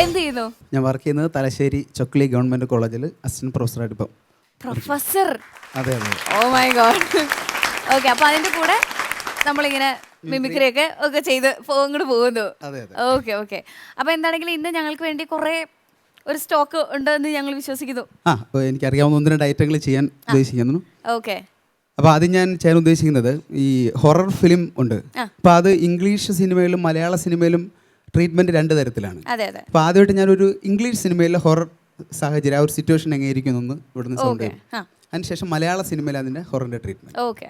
എന്ത് ചെയ്യുന്നു? ഞാൻ വർക്ക് ചെയ്യുന്നത് തലശ്ശേരി ചൊക്ലി ഗവൺമെന്റ് കോളേജിൽ അസിസ്റ്റന്റ് പ്രൊഫസറായിട്ട് ഇപ്പം പ്രൊഫസർ? അതെ അതെ. ഓ മൈ ഗോഡ് ഓക്കെ അപ്പൊ അതിന്റെ കൂടെ നമ്മളിങ്ങനെ മിമിക്രി ഒക്കെ ഒക്കെ ചെയ്ത് ഇങ്ങോട്ട് പോകുന്നു. ഓക്കെ ഓക്കെ അപ്പൊ എന്താണെങ്കിലും ഇന്ന് ഞങ്ങൾക്ക് വേണ്ടി കുറെ ഒരു സ്റ്റോക്ക് ഉണ്ടെന്ന് ഞങ്ങൾ വിശ്വസിക്കുന്നു. ആ എനിക്ക് ഒന്ന് രണ്ട് ഐറ്റങ്ങൾ ചെയ്യാൻ ഉദ്ദേശിക്കുന്നു. ഓക്കെ അപ്പോൾ ആദ്യം ഞാൻ ചെയ്യാൻ ഉദ്ദേശിക്കുന്നത് ഈ ഹൊറർ ഫിലിം ഉണ്ട്. അപ്പൊ അപ്പോൾ അത് ഇംഗ്ലീഷ് സിനിമയിലും മലയാള സിനിമയിലും ട്രീറ്റ്മെന്റ് രണ്ട് തരത്തിലാണ്. അതെ അതെ. അപ്പോൾ ആദ്യമായിട്ട് ഞാനൊരു ഇംഗ്ലീഷ് സിനിമയിലെ ഹൊറർ സാഹചര്യം ആ ഒരു സിറ്റുവേഷൻ എങ്ങനെയിരിക്കും എന്ന് ഇവിടുന്ന് സൗണ്ട് അതിനുശേഷം മലയാള സിനിമയിൽ അതിന്റെ ഹൊറിന്റെ treatment. Okay.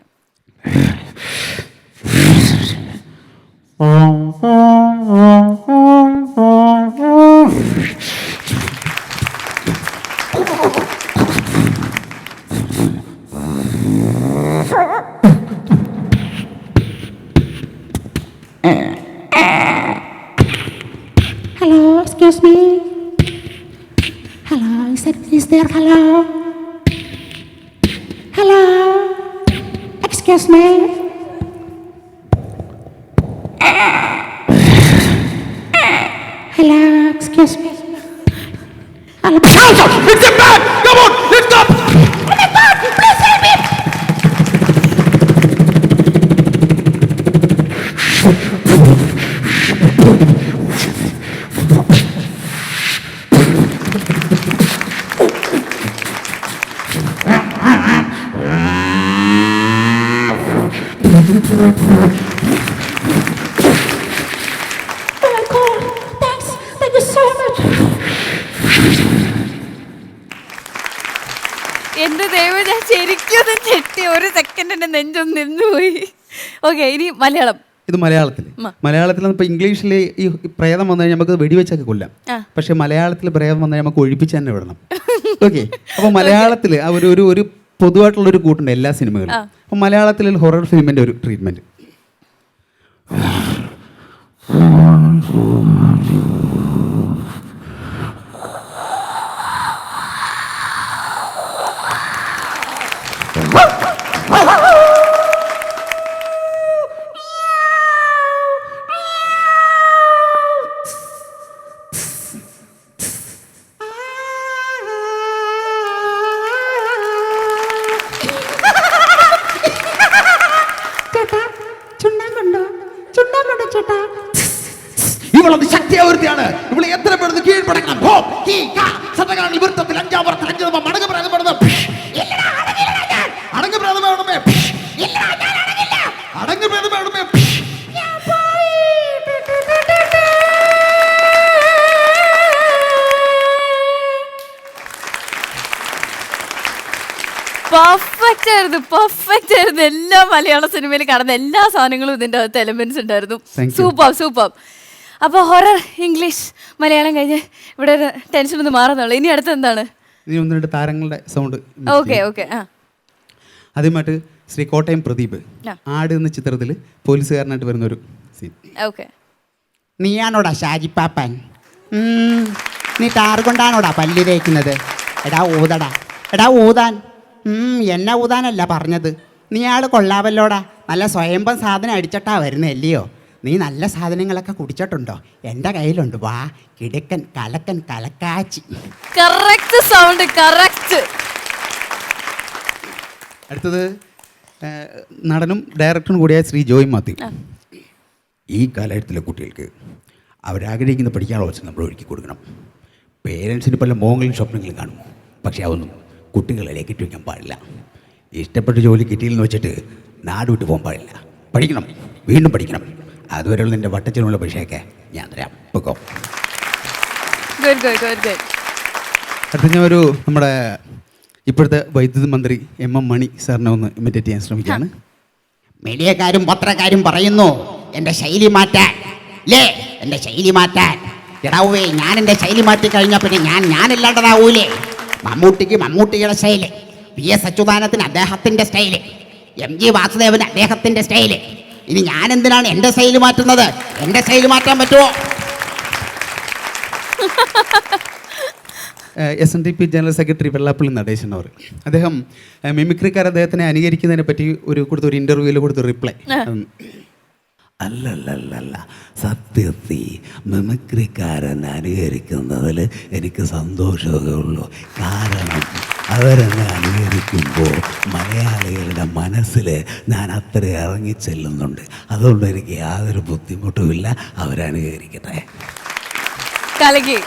I said, is there hello? Hello? Excuse me? Hello, excuse me. Hello. Counsel, it's a man! Come on, lift up! Oh a up! Please help me! Thank you. എന്റെ ദൈവം ഞാൻ ശരിക്കും ചെട്ടി ഒരു second എന്റെ നെഞ്ചൊന്ന് നിന്നുപോയി okay ഇനി മലയാളം. ഇത് മലയാളത്തിൽ. മലയാളത്തിൽ ഇപ്പൊ ഇംഗ്ലീഷിൽ ഈ പ്രേതം വന്നു കഴിഞ്ഞാൽ നമുക്ക് വെടിവെച്ചൊക്കെ കൊല്ലാം. പക്ഷെ മലയാളത്തിൽ പ്രേതം വന്നു കഴിഞ്ഞാൽ നമുക്ക് ഒഴിപ്പിച്ച് തന്നെ വിടണം. ഓക്കെ അപ്പൊ മലയാളത്തിൽ ആ ഒരു ഒരു പൊതുവായിട്ടുള്ള ഒരു കൂട്ടുണ്ട് എല്ലാ സിനിമകളും അപ്പം അപ്പോൾ മലയാളത്തിൽ ഹൊറർ ഫിലിമിന്റെ ഒരു ട്രീറ്റ്മെന്റ് ഇവളത് ശക്തിയാവൃത്തിയാണ് ഇവളെ എത്ര പേർ കീഴ്പടക്കണം ഹോ, കീ, കാ, സതകാളിൽ വൃത്തത്തിൽ അഞ്ചാം പുറത്ത് അഞ്ച് തവണ മടങ്ങ് പ്രേതം പെടുന്നു. പിഷ്. അടങ്ങ്. പിഷ്. അടങ്ങ്. പിഷ്. പെർഫെക്റ്റ് ആയിരുന്നു പെർഫെക്റ്റ് ആയിരുന്നു എല്ലാ മലയാള സിനിമയിൽ കാണുന്ന എല്ലാ സാധനങ്ങളും ഇതിന്റെ അകത്ത് എലമെന്റ്സ് ഉണ്ടായിരുന്നു സൂപ്പർ സൂപ്പർ അപ്പോൾ ഹൊറർ ഇംഗ്ലീഷ് മലയാളം കഴിഞ്ഞ് ഇവിടെ ഒരു ടെൻഷൻ ഒന്ന് മാറുന്നുള്ളൂ. ഇനി അടുത്ത് എന്താണ്? ഇനി ഒന്ന് രണ്ട് താരങ്ങളുടെ സൗണ്ട് ഓക്കെ ഓക്കെ ആ. ആദ്യമായിട്ട് ശ്രീ കോട്ടയം പ്രദീപ്. ആട് എന്ന ചിത്രത്തിൽ പോലീസുകാരനായിട്ട് വരുന്ന ഒരു സീൻ ഓക്കെ നീയാണോടാ ഷാജിപ്പാപ്പൻ നീ താറുകൊണ്ടാണോടാ പല്ലി തേക്കുന്നത്? എടാ ഊതടാ. എടാ ഊതാൻ. എന്നെ ഊതാനല്ല പറഞ്ഞത്. നീ ആൾ കൊള്ളാവല്ലോടാ. നല്ല സ്വയംഭം സാധനം അടിച്ചിട്ടാ വരുന്നല്ലയോ നീ നല്ല സാധനങ്ങളൊക്കെ കുടിച്ചിട്ടുണ്ടോ? എന്റെ കയ്യിലുണ്ട്. വാ കിടക്കൻ കലക്കൻ കലക്കാച്ചി. കറക്റ്റ് സൗണ്ട് കറക്റ്റ് അടുത്തത് നടനും ഡയറക്ടറും കൂടിയായ ശ്രീ ജോയ് മാത്യു. ഈ കാലഘട്ടത്തിലെ കുട്ടികൾക്ക് അവരാഗ്രഹിക്കുന്ന പഠിക്കാനുള്ള അവസരം നമ്മൾ ഒരുക്കി കൊടുക്കണം. പേരൻസിന് പല മോഹങ്ങളും സ്വപ്നങ്ങളും കാണും. പക്ഷേ അതൊന്നും കുട്ടികളെ കിട്ടി വയ്ക്കാൻ പാടില്ല. ഇഷ്ടപ്പെട്ട ജോലി കിട്ടിയില്ലെന്ന് വെച്ചിട്ട് നാട് വിട്ട് പോകാൻ പാടില്ല. പഠിക്കണം. വീണ്ടും പഠിക്കണം. അതുവരെയുള്ള നിന്റെ വട്ടച്ചിലുള്ള പൈസയൊക്കെ ഞാൻ തരാം പൊക്കോ ഗുഡ് ഗുഡ് ഗുഡ് ഗുഡ് അടുത്ത ഞാൻ ഒരു നമ്മുടെ ഇപ്പോഴത്തെ വൈദ്യുതി മന്ത്രി എം എം മണി സാറിനെ ഒന്ന് ഇമിറ്റേറ്റ് ചെയ്യാൻ ശ്രമിക്കുകയാണ്. മീഡിയക്കാരും പത്രക്കാരും പറയുന്നു എന്റെ ശൈലി മാറ്റാൻ. ലേ എന്റെ ശൈലി മാറ്റാൻ. എടാവേ ഞാൻ എന്റെ ശൈലി മാറ്റി കഴിഞ്ഞാൽ പിന്നെ ഞാൻ ഞാനില്ലാണ്ടതാവൂലേ? മമ്മൂട്ടിക്ക് മമ്മൂട്ടിയുടെ സ്റ്റൈൽ പി എസ് അച്യുതാനത്തിന് അദ്ദേഹത്തിന്റെ സ്റ്റൈൽ എം ജി വാസുദേവന് അദ്ദേഹത്തിന്റെ സ്റ്റൈൽ. ഇനി ഞാൻ എന്തിനാണ് എന്റെ ശൈലി മാറ്റുന്നത്? എന്റെ ശൈലി മാറ്റാൻ പറ്റുമോ? S N D P general secretary Vellappally Natesan അവർ. അദ്ദേഹം മിമിക്രിക്കാർ അദ്ദേഹത്തിനെ അനുകരിക്കുന്നതിനെ പറ്റി ഒരു കൊടുത്ത ഒരു ഇന്റർവ്യൂവിൽ കൊടുത്ത റിപ്ലൈ അല്ലല്ലല്ല സത്യത്തി മിമിക്രിക്കാരൻ അനുകരിക്കുന്നതിൽ എനിക്ക് സന്തോഷമേ ഉള്ളൂ. കാരണം അവരെന്നെ അനുകരിക്കുമ്പോൾ മലയാളികളുടെ മനസ്സിൽ ഞാൻ അത്ര ഇറങ്ങിച്ചെല്ലുന്നുണ്ട് അതുകൊണ്ട് എനിക്ക് യാതൊരു ബുദ്ധിമുട്ടുമില്ല. അവരനുകരിക്കട്ടെ. കലക്കി.